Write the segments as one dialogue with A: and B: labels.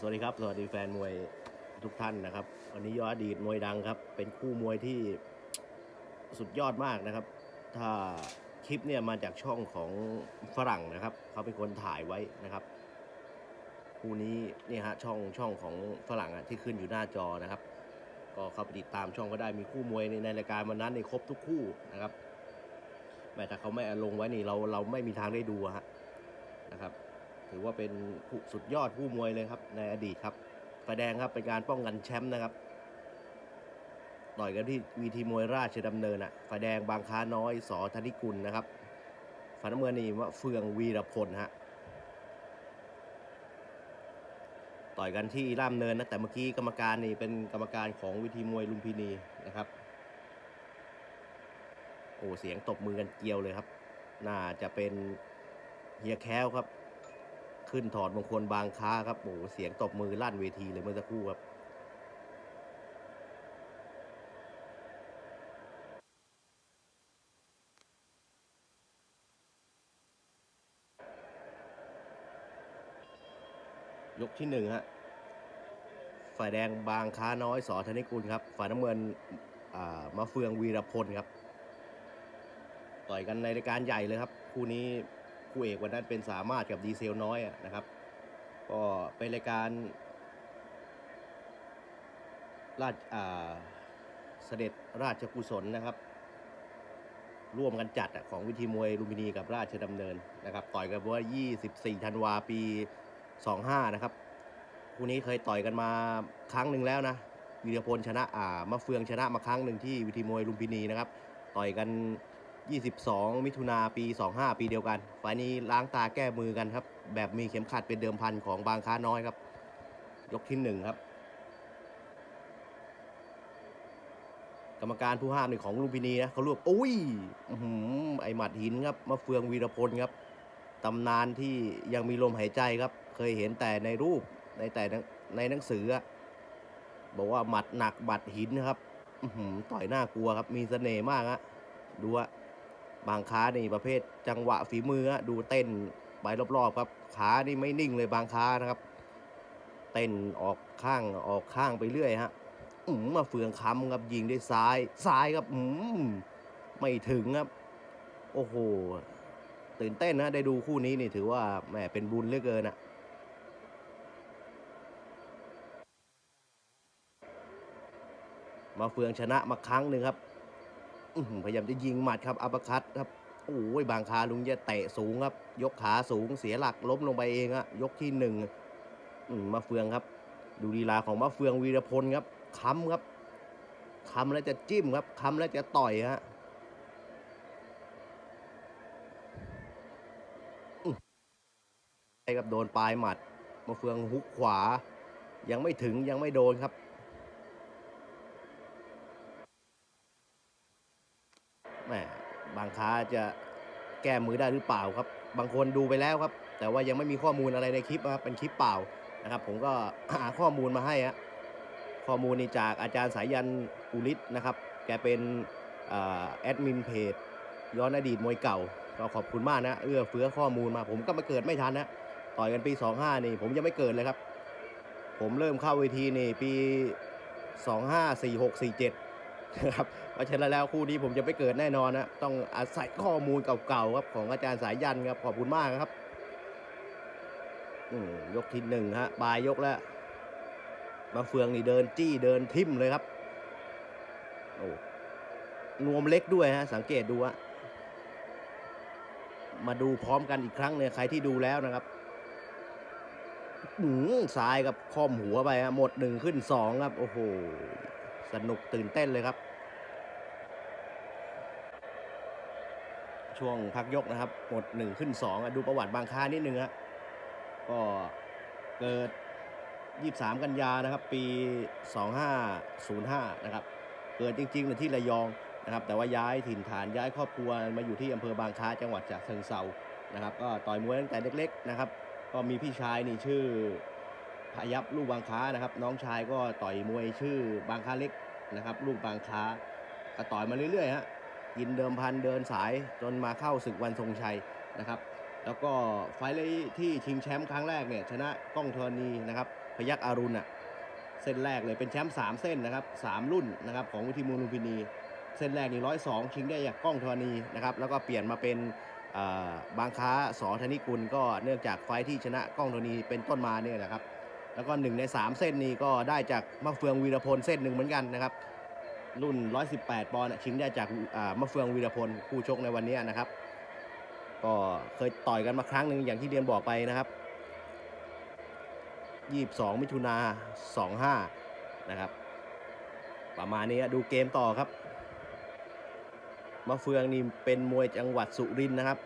A: สวัสดีครับ สวัสดีแฟนมวยทุกท่านนะครับ วันนี้ยอดอดีตมวยดังครับ เป็นคู่มวยที่สุดยอดมากนะครับ ถ้าคลิปเนี่ยมาจากช่องของฝรั่งนะครับ เขาเป็นคนถ่ายไว้นะครับ คู่นี้เนี่ยฮะช่องช่องของฝรั่งอะที่ขึ้นอยู่หน้าจอนะครับ ก็เข้าไปติดตามช่องก็ได้มีคู่มวยในในรายการวันนั้นในครบทุกคู่นะครับแม้แต่เขาไม่ลงไว้นี่เราเราไม่มีทางได้ดูฮะนะครับ ถือว่าเป็นสุดยอดผู้มวยเลยครับ ในอดีตครับไฟแดงครับเป็นการป้องกันแชมป์นะครับต่อยกันที่วีทีมวยราชดำเนินอะไฟแดงบางค้าน้อยสอธนิกุลนะครับฝันน้ำเงินนี่ว่าเฟืองวีรพลฮะต่อยกันที่ร่ามเนินนะแต่เมื่อกี้กรรมการนี่เป็นกรรมการของวิธีมวยลุมพินีนะครับ โอ้เสียงตบมือกันเกลียวเลยครับ น่าจะเป็นเฮียแค้วครับ ขึ้นถอดมงคลบางค้าครับโอ้โหเสียงตบมือลั่นเวทีเลยเมื่อสักครู่ครับยกที่หนึ่งฮะ ฝ่ายแดงบางค้าน้อยสอธนิกุลครับ ฝ่ายน้ำเงินอ่ามาเฟืองวีรพลครับ ต่อยกันในรายการใหญ่เลยครับ คู่นี้ คู่เอกวันนั้นเป็นสามารถกับดีเซลน้อยอะนะครับ ก็เป็นรายการราชอ่าเสด็จราชกุศลนะครับ ร่วมกันจัดของวิธีมวยลุมพินีกับราชดำเนินนะครับ ต่อยกันว่า 24 ธันวาปี 25 นะครับคู่นี้เคยต่อยกันมาครั้งหนึ่งแล้วนะวีรพลชนะอ่ามะเฟืองชนะมาครั้งหนึ่งที่วิธีมวยลุมพินีนะครับ ต่อยกัน 22 มิถุนาปี 25 ปีเดียวกันไฟนี้ล้างตาแก้มือกันครับ แบบมีเข็มขัดเป็นเดิมพันของบางค้าน้อยครับ ยกที่หนึ่งครับ กรรมการผู้ห้ามนี่ของลุมพินีนะเขารวบอุ้ยอไอหมัดหินครับมะเฟืองวีรพลครับตำนานที่ยังมีลมหายใจครับ เคยเห็นแต่ในรูปในแต่ในหนังสือ บอกว่าหมัดหนักหมัดหินนะครับต่อยหน้ากลัวครับ มีเสน่ห์มากฮะดูอะ บางค้านี่ประเภทจังหวะฝีมือฮะดูเต้นไปรอบๆครับขานี่ไม่นิ่งเลยบางค้านะครับ เต้นออกข้างออกข้างไปเรื่อยฮะอืมมาเฟืองค้ำครับยิงด้วยซ้ายซ้ายครับอืมไม่ถึงครับ โอ้โหตื่นเต้นนะได้ดูคู่นี้นี่ถือว่าแหมเป็นบุญเหลือเกินอะมาเฟืองชนะมาครั้งหนึ่งครับ พยายามจะยิงหมัดครับอัปเปร์คัตครับโอ้ยบางคาลุงจะเตะสูงครับ ยกขาสูงเสียหลักล้มลงไปเองอะยกที่หนึ่งมาเฟืองครับ ดูลีลาของมะเฟืองวีรพลครับค้ำครับค้ำแล้วจะจิ้มครับค้ำแล้วจะต่อยฮะอื้อใช่ครับโดนปลายหมัดมะเฟืองฮุกขวา ยังไม่ถึงยังไม่โดนครับ แหมบา งค้าจะแก้มือได้หรือเปล่าครับ บางคนดูไปแล้วครับ แต่ว่ายังไม่มีข้อมูลอะไรในคลิปนะครับเป็นคลิปเปล่านะครับ ผมก็หาข้อมูลมาให้ฮะข้อมูลนี่จากอาจารย์สายันอุลิศนะครับ แกเป็นอแอดมินเพจย้อนอดีตมวยเก่าก็ขอบคุณมากนะ เอื้อเฟื้อข้อมูลมา ผมก็มาเกิดไม่ทันนะต่อยกันปี 25 นี่ ผมยังไม่เกิดเลยครับ ผมเริ่มเข้าเวทีนี่ปี 25 46 47นะครับ เพราะฉะนั้นแล้วคู่นี้ผมจะไม่เกิดแน่นอนนะต้องอาศัยข้อมูลเก่าๆครับของอาจารย์สายยันครับขอบคุณมากครับยกที่หนึ่งฮะปลายยกแล้วมาเฟืองนี่เดินจี้เดินทิ่มเลยครับโอ้นวมเล็กด้วยฮะสังเกตดูฮะมาดูพร้อมกันอีกครั้งเนี่ยใครที่ดูแล้วนะครับอืมซ้ายกับคอมหัวไปฮะหมดหนึ่งขึ้นสองครับ โอ้โห สนุกตื่นเต้นเลยครับ ช่วงพักยกนะครับ หมดหนึ่งขึ้นสองดูประวัติบางค้านิดนึงฮะก็เกิด 23 กันยานะครับ ปี 2505 นะครับ เกิดจริงๆเนี่ยที่ระยองนะครับ แต่ว่าย้ายถิ่นฐานย้ายครอบครัวมาอยู่ที่อำเภอบางค้าจังหวัดฉะเชิงเซานะครับ ก็ต่อยมวยตั้งแต่เล็กๆนะครับ ก็มีพี่ชายนี่ชื่อพายับลูกบางค้านะครับ น้องชายก็ต่อยมวยชื่อบางค้าเล็กนะครับ ลูกบางค้าก็ต่อยมาเรื่อยๆฮะ กินเดิมพันเดินสายจนมาเข้าศึกวันทรงชัยนะครับแล้วก็ไฟล์ที่ชิงแชมป์ครั้งแรกเนี่ยชนะก้องธรณีนะครับพยักอารุณอะเส้นแรกเลยเป็นแชมป์สามเส้นนะครับสามรุ่นนะครับของวิธีมูลลุมพินี เส้นแรกนี่ร้อยสองชิงได้จากก้องธรณีนะครับแล้วก็เปลี่ยนมาเป็นบางค้าสอธนิกุลก็เนื่องจากไฟที่ชนะก้องธรณีเป็นต้นมาเนี่ยแหละครับแล้วก็หนึ่งใน3 เส้นนี้ก็ได้จากมะเฟืองวีรพลเส้นหนึ่งเหมือนกันนะครับ รุ่น 118 ปอนด์ชิงได้จากมะเฟืองวีรพลผู้ชกในวันนี้นะครับ ก็เคยต่อยกันมาครั้งหนึ่งอย่างที่เรียนบอกไปนะครับ 22 มิถุนา25 นะครับ ประมาณนี้ดูเกมต่อครับมะเฟืองนี่เป็นมวยจังหวัดสุรินทร์นะครับ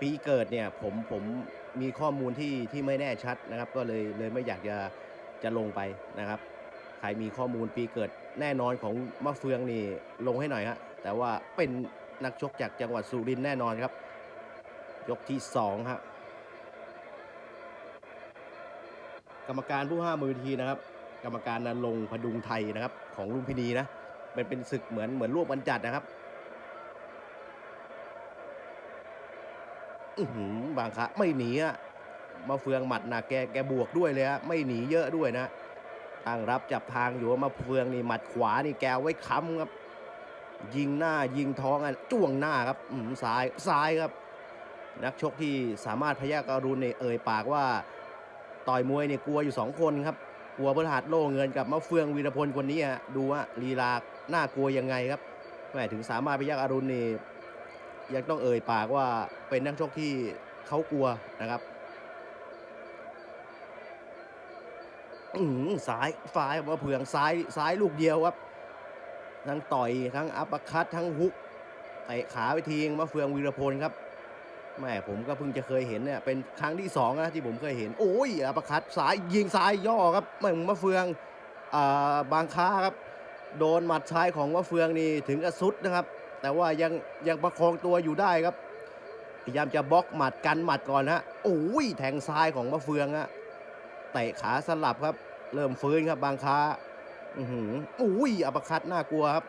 A: ปีเกิดเนี่ยผมผมมีข้อมูลที่ที่ไม่แน่ชัดนะครับ ก็เลยเลยไม่อยากจะจะลงไปนะครับ ใครมีข้อมูลปีเกิดแน่นอนของมะเฟืองนี่ลงให้หน่อยฮะแต่ว่าเป็นนักชกจากจังหวัดสุรินทร์แน่นอนครับ ยกที่สองฮะกรรมการผู้ห้ามือทีนะครับ กรรมการนรงค์พดุงไทยนะครับ ของลุมพินีนะเป็นเป็นศึกเหมือนเหมือนร่วมกันจัดนะครับอืบางครั้งไม่หนีอะมาเฟืองหมัดหนักแกแกบวกด้วยเลยฮะไม่หนีเยอะด้วยนะ ตั้งรับจับทางอยู่ว่ามาเฟืองนี่หมัดขวานี่แกไว้ค้ำครับ ยิงหน้ายิงท้องอะจ้วงหน้าครับอืมซ้ายซ้ายครับ นักชกที่สามารถพยักอรุณเนี่ยเอ่ยปากว่าต่อยมวยเนี่ยกลัวอยู่สองคนครับกลัวพฤหัสโล่เงินกับมะเฟืองวีรพลคนนี้ฮะดูว่าลีลาหน่ากลัวยังไงครับแหมถึงสามารถพยักอรุณนี่ยังต้องเอ่ยปากว่าเป็นนักชกที่เขากลัวนะครับ อืซ้ายซ้ายมะเฟืองซ้ายซ้ายลูกเดียวครับ ทั้งต่อยทั้งอัปคัตทั้งฮุกเตะขาไปทีงมะเฟืองวีรพลครับแม่ผมก็เพิ่งจะเคยเห็นเนี่ยเป็นครั้งที่สองนะที่ผมเคยเห็น โอ้ยอัปคัตซ้ายยิงซ้ายย่อครับเหมือนมะเฟืองอ่าบางค้าครับ โดนหมัดซ้ายของมะเฟืองนี่ถึงกับสุดนะครับ แต่ว่ายังยังประคองตัวอยู่ได้ครับพยายามจะบล็อกหมัดกันหมัดก่อนฮะโอ้ยแทงซ้ายของมะเฟืองฮะ เตะขาสลับครับ เริ่มฟื้นครับบางค้าอือหืออุ้ยอัปคัตน่ากลัวครับ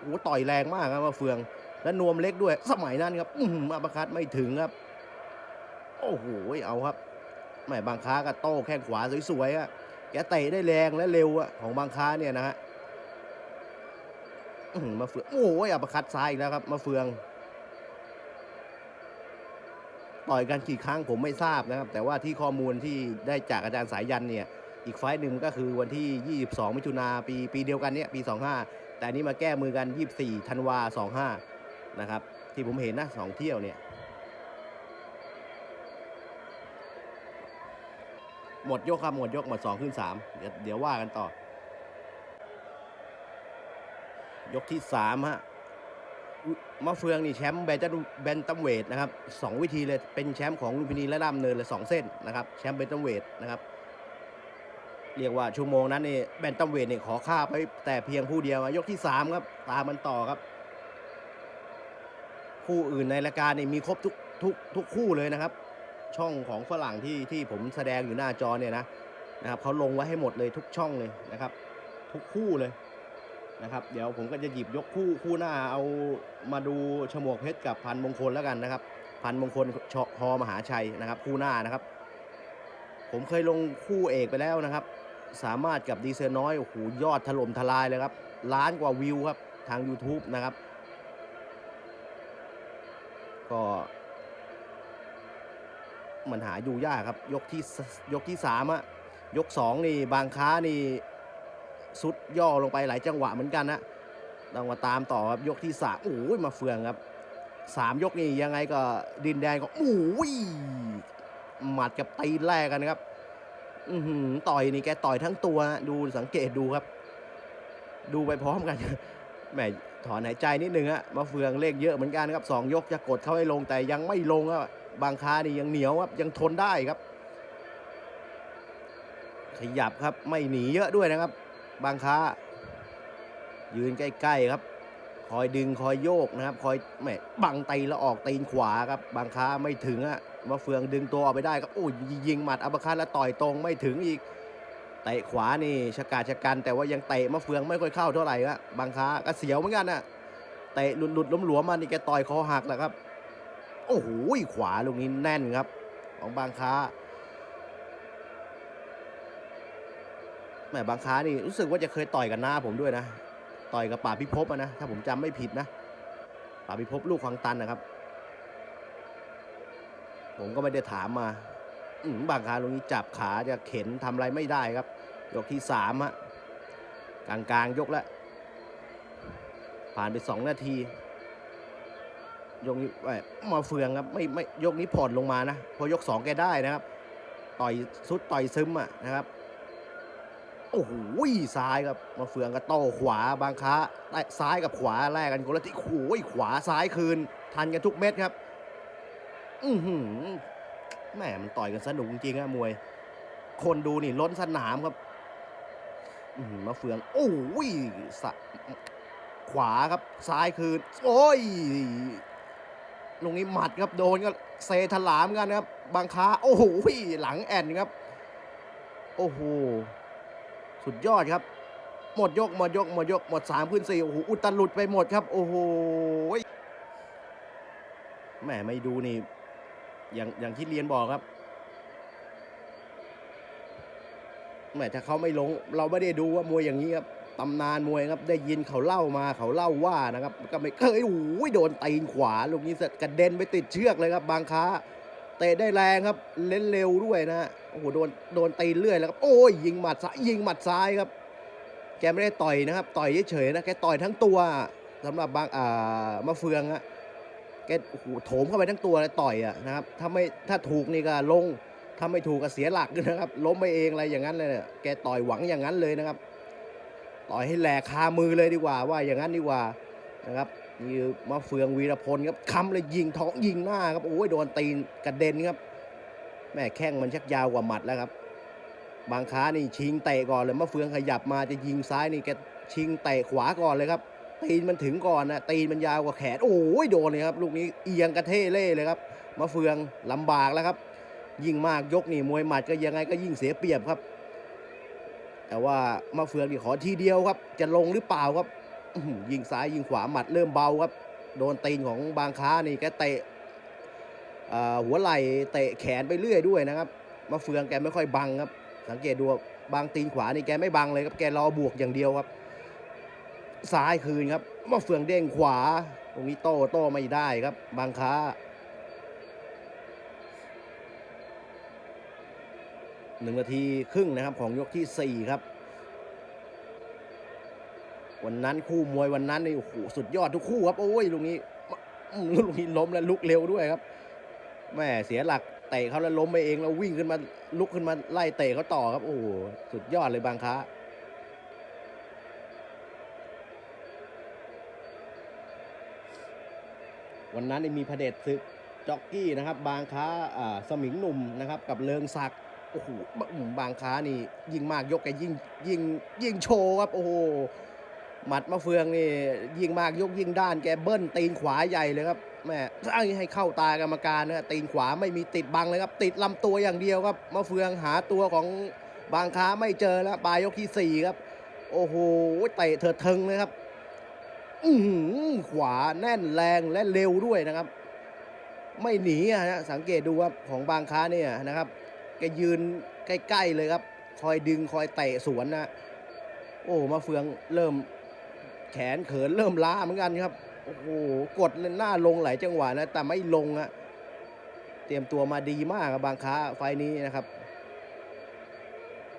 A: โอ้ต่อยแรงมากครับมาเฟือง และนวมเล็กด้วย สมัยนั้นครับ อือหืออัปร์คัตไม่ถึงครับ โอ้โหเอาครับแหมบางค้าก็โต้แข้งขวาสวยๆอะแกเตะได้แรงและเร็วอะของบางค้าเนี่ยนะฮะมาเฟืองโอ้ยอัปคัตซ้ายอีกแล้วครับ มาเฟือง ต่อยกันกี่ครั้งผมไม่ทราบนะครับ แต่ว่าที่ข้อมูลที่ได้จากอาจารย์สายยันเนี่ยอีกไฟต์หนึ่งก็คือวันที่ 22 มิถุนาปีปีเดียวกันเนี้ยปี 25 แต่นี้มาแก้มือกัน 24 ธันวา 25 นะครับ ที่ผมเห็นนะสองเที่ยวเนี่ย หมดยกครับ หมดยกหมด 2 ขึ้น 3 เดี๋ยวเดี๋ยวว่ากันต่อ ยกที่ 3 ฮะ มะเฟืองนี่แชมป์แบนตัมแบนตัมเวทนะครับสองวิธีเลยเป็นแชมป์ของลุมพินีและรามเนินเลยสองเส้นนะครับแชมป์แบนตัมเวทนะครับเรียกว่าชั่วโมงนั้นนี่แบนตัมเวทนี่ขอค่าไปแต่เพียงผู้เดียวยกที่ 3 ครับ ตามมันต่อครับ คู่อื่นในรายการนี่มีครบทุกทุกทุกคู่เลยนะครับ ช่องของฝรั่งที่ที่ผมแสดงอยู่หน้าจอเนี่ยนะนะครับเขาลงไว้ให้หมดเลยทุกช่องเลยนะครับ ทุกคู่เลย นะครับ เดี๋ยวผมก็จะหยิบยกคู่คู่หน้าเอามาดูฉมวกเพชรกับพันมงคลแล้วกันนะครับ พันมงคลชฮอมหาชัยนะครับ คู่หน้านะครับ ผมเคยลงคู่เอกไปแล้วนะครับ สามารถกับดีเซลน้อยโอ้โหยอดถล่มทลายเลยครับล้านกว่าวิวครับทาง YouTube นะครับ ก็มันหาดูยากครับ ยกที่ยกที่สามอะยกสองนี่บางค้านี่ สุดย่อลงไปหลายจังหวะเหมือนกันนะต้องมาตามต่อครับยกที่สามโอ้ยมาเฟืองครับสามยกนี่ยังไงก็ดินแดงก็โอ้ยหมัดกับตีแรกกันครับอือหือต่อยนี่แกต่อยทั้งตัวดูสังเกตดูครับ ดูไปพร้อมกันแหมถอนหายใจนิดนึงฮะมาเฟืองเลขเยอะเหมือนกันครับสองยกจะกดเข้าให้ลงแต่ยังไม่ลงครับบางค้านี่ยังเหนียวครับยังทนได้ครับ ขยับครับไม่หนีเยอะด้วยนะครับ บางค้า ยืนใกล้ๆครับ คอยดึงคอยโยกนะครับ คอยแหมบังตีแล้วออกตีนขวาครับ บางค้าไม่ถึงอะมาเฟืองดึงตัวออกไปได้ครับโอ้ยยิงหมัดอัปคัตแล้วต่อยตรงไม่ถึงอีกเตะขวานี่ชะกาจชะกัน แต่ว่ายังเตะมาเฟืองไม่ค่อยเข้าเท่าไหร่ครับบางค้าก็เสียวเหมือนกันอะเตะหลุดหลุดล้มหลวมมานี่แกต่อยคอหักแหละครับ โอ้โหขวาลูกนี้แน่นครับ ของบางค้า แหมบางค้านี่รู้สึกว่าจะเคยต่อยกับหน้าผมด้วยนะ ต่อยกับป่าพิภพอะนะ ถ้าผมจำไม่ผิดนะ ป่าพิภพลูกของตันนะครับ ผมก็ไม่ได้ถามมาอืบางค้าตรงนี้จับขาจะเข็นทำอะไรไม่ได้ครับ ยกที่สามฮะกลางกลางๆยกแล้วผ่านไปสองนาทียกนี้เอ้ยมาเฟืองครับไม่ไม่ยกนี้ผ่อนลงมานะพอยกสองแกได้นะครับ ต่อยสุดต่อยซึมอะนะครับ โอ้โหซ้ายครับมาเฟืองก็โต้ขวาบางค้าได้ซ้ายกับขวาแลกกันคนละที่โอ้ยขวาซ้ายคืน ทันกันทุกเม็ดครับ อือหือแหมมันต่อยกันสนุกจริงอะมวย คนดูนี่ล้นสนามครับมาเฟือง โอ้ยสะขวาครับซ้ายคืน โอ้ยลงนี้หมัดครับโดนก็เซถลามกันครับ บางค้า โอ้โหหลังแอนครับ โอ้โห สุดยอดครับ หมดยกหมดยกหมดยกหมดสามขึ้นสี่โอ้โหอุตลุดไปหมดครับ โอ้โหแหมไม่ดูนี่ อย่างอย่างที่เรียนบอกครับแหมถ้าเขาไม่ลง เราไม่ได้ดูว่ามวยอย่างนี้ครับตำนานมวยครับได้ยินเขาเล่ามาเขาเล่าว่านะครับ ก็ไม่เคยโอ้ยโดนตีนขวาลูกนี้เสร็จกระเด็นไปติดเชือกเลยครับ บางค้า เตะได้แรงครับ เล่นเร็วด้วยนะ โอ้โห โดน โดนตีเรื่อยแล้วครับ โอ้ย ยิงหมัดซ้าย ยิงหมัดซ้ายครับ แกไม่ได้ต่อยนะครับ ต่อยเฉยๆนะ แกต่อยทั้งตัวสำหรับบาง อ่ามะเฟืองอะแก โอ้โห โถมเข้าไปทั้งตัวเลยต่อยอะนะครับ ถ้าไม่ ถ้าถูกนี่ก็ลง ถ้าไม่ถูกก็เสียหลักนะครับ ล้มไปเองอะไรอย่างนั้นเลยเนี่ยแกต่อยหวังอย่างนั้นเลยนะครับ ต่อยให้แหลกคามือเลยดีกว่า ว่าอย่างนั้นดีกว่า นะครับ นี่มะเฟืองวีรพลครับคำเลยยิงท้องยิงหน้าครับโอ้ยโดนตีนกระเด็นครับแม่แข้งมันชักยาวกว่าหมัดแล้วครับ บางค้านี่ชิงเตะก่อนเลยมะเฟืองขยับมาจะยิงซ้ายนี่แกชิงเตะขวาก่อนเลยครับ ตีนมันถึงก่อนนะตีนมันยาวกว่าแขนโอ้ยโดนเลยครับ ลูกนี้เอียงกระเทเล่เลยครับมะเฟืองลำบากแล้วครับ ยิ่งมากยกนี่มวยหมัดก็ยังไงก็ยิ่งเสียเปรียบครับ แต่ว่ามะเฟืองนี่ขอทีเดียวครับ จะลงหรือเปล่าครับ ยิงซ้ายยิงขวาหมัดเริ่มเบาครับ โดนตีนของบางค้านี่แกเตะหัวไหล่เตะแขนไปเรื่อยด้วยนะครับ มาเฟืองแกไม่ค่อยบังครับ สังเกตดูบางตีนขวานี่แกไม่บังเลยครับแกรอบวกอย่างเดียวครับ ซ้ายคืนครับ มาเฟืองเด้งขวา ตรงนี้โต้โต้ไม่ได้ครับ บางค้าหนึ่งนาทีครึ่งนะครับของยกที่สี่ครับ วันนั้นคู่มวยวันนั้นนี่โอ้โหสุดยอดทุกคู่ครับโอ้ยลูกนี้ลูกนี้ล้มแล้วลุกเร็วด้วยครับแม่เสียหลักเตะเขาแล้วล้มไปเองแล้ววิ่งขึ้นมาลุกขึ้นมาไล่เตะเขาต่อครับโอ้โหสุดยอดเลยบางค้าวันนั้นมีพระเดชศึกจ็อกกี้นะครับ บางค้าสมิงหนุ่มนะครับ กับเลิงศักดิ์โอ้โหบางค้านี่ ยิงมากยกแกยิงยิงยิงโชว์ครับโอ้โห หมัดมะเฟืองนี่ยิงมากยกยิงด้านแกเบิ้ลตีนขวาใหญ่เลยครับแม่ให้ให้เข้าตากรรมการนะตีนขวาไม่มีติดบังเลยครับ ติดลำตัวอย่างเดียวครับมะเฟืองหาตัวของบางค้าไม่เจอแล้วปลายยกที่สี่ครับ โอ้โหเตะเถิดเทิงเลยครับอืขวาแน่นแรงและเร็วด้วยนะครับ ไม่หนีอะฮะสังเกตดูครับของบางค้าเนี่ยนะครับแกยืนใกล้ๆเลยครับ คอยดึงคอยเตะสวนนะโอ้มาเฟืองเริ่ม แขนเขินเริ่มล้าเหมือนกันครับ โอ้โห กดหน้าลงหลายจังหวะนะ แต่ไม่ลงอะเตรียมตัวมาดีมากครับบางค้าไฟนี้นะครับ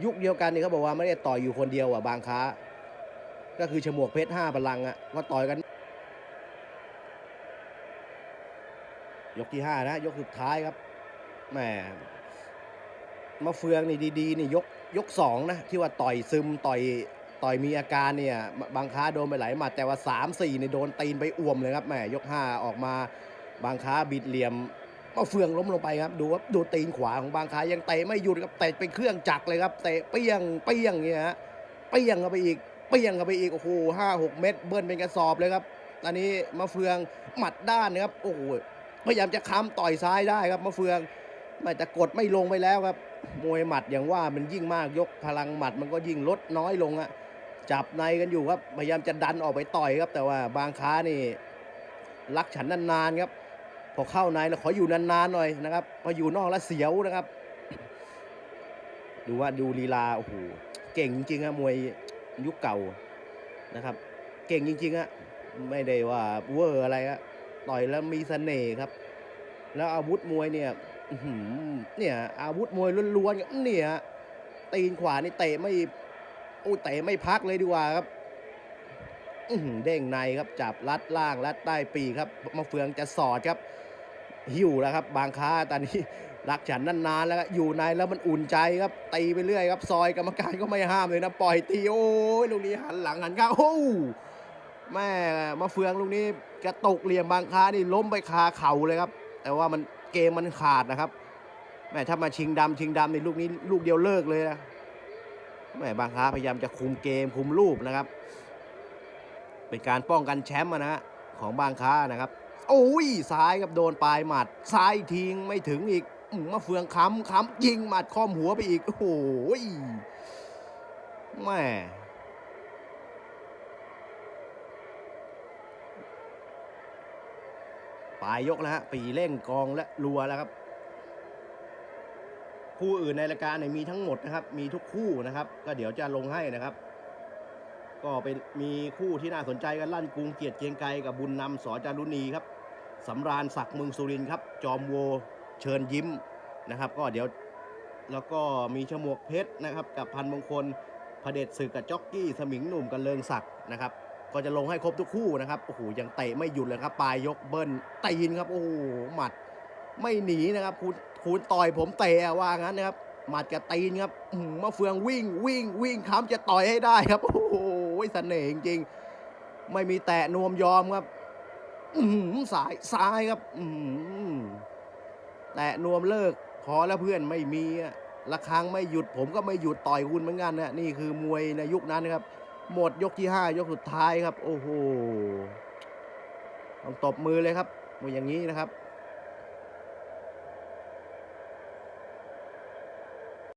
A: ยุคเดียวกันนี่เขาบอกว่าไม่ได้ต่อยอยู่คนเดียวอะบางค้า ก็คือฉมวกเพชรห้าพลังอะก็ต่อยกัน ยกที่ห้านะ ยกสุดท้ายครับแหมมาเฟืองนี่ดีๆนี่ยกยกสองนะที่ว่าต่อยซึมต่อย ต่อยมีอาการเนี่ยบางค้าโดนไปหลายหมัดแต่ว่าสามสี่เนี่ยโดนตีนไปอ่วมเลยครับแหมยกห้าออกมาบางค้าบิดเหลี่ยมมาเฟืองล้มลงไปครับดูครับดูตีนขวาของบางค้ายังเตะไม่หยุดครับเตะเป็นเครื่องจักรเลยครับเตะเปี้ยงเปี้ยงเนี่ยฮะเปี้ยงเข้าไปอีกเปี้ยงเข้าไปอีกโอ้โหห้าหกเม็ดเบิ้ลเป็นกระสอบเลยครับตอนนี้มะเฟืองหมัดด้านนะครับโอ้โหพยายามจะค้ำต่อยซ้ายได้ครับมะเฟืองไม่แต่กดไม่ลงไปแล้วครับมวยหมัดอย่างว่ามันยิ่งมากยกพลังหมัดมันก็ยิ่งลดน้อยลงอะ จับในกันอยู่ครับ พยายามจะดันออกไปต่อยครับ แต่ว่าบางค้านี่รักฉันนานๆครับ พอเข้าในแล้วขออยู่นานๆหน่อยนะครับ พออยู่นอกแล้วเสียวนะครับ ดูว่าดูลีลาโอ้โหเก่งจริงๆอะมวยยุคเก่านะครับ เก่งจริงๆอะไม่ได้ว่าเวอร์อะไรอะต่อยแล้วมีเสน่ห์ครับ แล้วอาวุธมวยเนี่ยเนี่ย อาวุธมวยล้วนๆเนี่ยตีนขวานี่เตะไม่ อ้เตะไม่พักเลยดีกว่าครับเด้งในครับจับรัดล่างรัดใต้ปีกครับมาเฟืองจะสอดครับ หิวแล้วครับ บางค้าตอนนี้รักฉันนานๆแล้วครับอยู่ในแล้วมันอุ่นใจครับตีไปเรื่อยครับ ซอยกรรมการก็ไม่ห้ามเลยนะปล่อยตีโอ้ยลูกนี้หันหลังหันข้างโอ้แม่มาเฟืองลูกนี้กระตกเหลี่ยมบางค้านี่ล้มไปคาเข่าเลยครับ แต่ว่ามันเกมมันขาดนะครับแม่ถ้ามาชิงดำชิงดำในลูกนี้ลูกเดียวเลิกเลยนะ แม่บางค้าพยายามจะคุมเกมคุมรูปนะครับ เป็นการป้องกันแชมป์นะฮะของบางค้านะครับ โอ้ยซ้ายครับโดนปลายหมัดซ้ายทิ้งไม่ถึงอีกมาเฟืองค้ำค้ำยิงหมัดค้อมหัวไปอีก โอ้โหยแม่ปลายยกแล้วฮะปีเร่งกองและรัวแล้วครับ คู่อื่นในรายการเนี่ยมีทั้งหมดนะครับ มีทุกคู่นะครับ ก็เดี๋ยวจะลงให้นะครับ ก็เป็นมีคู่ที่น่าสนใจกันลั่นกรุงเกียรติเกียงไกรกับบุญนำสอจารุณีครับสำราญศักดิ์เมืองสุรินครับ จอมโวเชิญยิ้มนะครับ ก็เดี๋ยวแล้วก็มีชมวกเพชรนะครับ กับพันมงคลพระเดชศึกกับจ็อกกี้สมิงหนุ่มกันเลิงศักดิ์นะครับก็จะลงให้ครบทุกคู่นะครับโอ้โหยังเตะไม่หยุดเลยครับปลายยกเบิ้ลตีนครับโอ้โหหมัดไม่หนีนะครับคุณ คุณต่อยผมเตะว่างั้นนะครับหมัดกับตีนครับอืมาเฟืองวิ่งวิ่งวิ่งค้ำจะต่อยให้ได้ครับ โอ้โหเสน่ห์จริงๆ ไม่มีแตะนวมยอมครับอื้อหือสายซ้ายครับอื้อหือแตะนวมเลิกพอแล้วเพื่อนไม่มีอะละครั้งไม่หยุดผมก็ไม่หยุดต่อยคุณเหมือนกันนะนี่คือมวยในยุคนั้นนะครับ หมดยกที่ห้ายกสุดท้ายครับ โอ้โหต้องตบมือเลยครับมวยอย่างนี้นะครับ